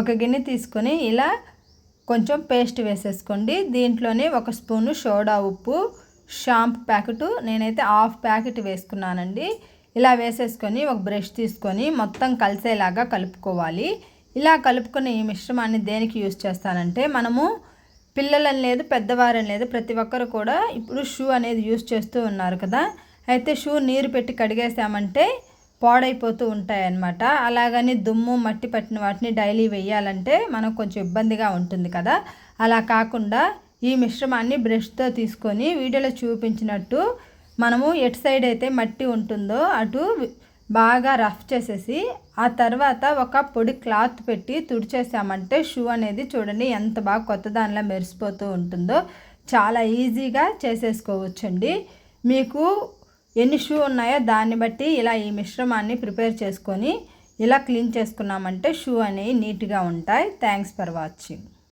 ఒక గిన్నె తీసుకొని ఇలా కొంచెం పేస్ట్ వేసేసుకోండి. దీంట్లోనే ఒక స్పూను సోడా ఉప్పు షాంపు ప్యాకెట్ నేనైతే హాఫ్ ప్యాకెట్ వేసుకున్నానండి. ఇలా వేసేసుకొని ఒక బ్రష్ తీసుకొని మొత్తం కలిసేలాగా కలుపుకోవాలి. ఇలా కలుపుకునే ఈ మిశ్రమాన్ని దేనికి యూస్ చేస్తానంటే మనము పిల్లలని లేదు పెద్దవారని లేదు ప్రతి ఒక్కరు కూడా ఇప్పుడు షూ అనేది యూస్ చేస్తూ ఉన్నారు కదా. అయితే షూ నీరు పెట్టి కడిగేసామంటే పాడైపోతూ ఉంటాయన్నమాట. అలాగని దుమ్ము మట్టి పట్టిన వాటిని డైలీ వేయాలంటే మనకు కొంచెం ఇబ్బందిగా ఉంటుంది కదా. అలా కాకుండా ఈ మిశ్రమాన్ని బ్రష్తో తీసుకొని వీడియోలో చూపించినట్టు మనము ఎటు సైడ్ అయితే మట్టి ఉంటుందో అటు బాగా రఫ్ చేసేసి ఆ తర్వాత ఒక పొడి క్లాత్ పెట్టి తుడిచేసామంటే షూ అనేది చూడండి ఎంత బాగా కొత్త దానిలో మెరిసిపోతూ ఉంటుందో. చాలా ఈజీగా చేసేసుకోవచ్చండి. మీకు ఎన్ని షూ ఉన్నాయో దాన్ని బట్టి ఇలా ఈ మిశ్రమాన్ని ప్రిపేర్ చేసుకొని ఇలా క్లీన్ చేసుకున్నామంటే షూ అనేవి నీట్గా ఉంటాయి. Thanks for watching.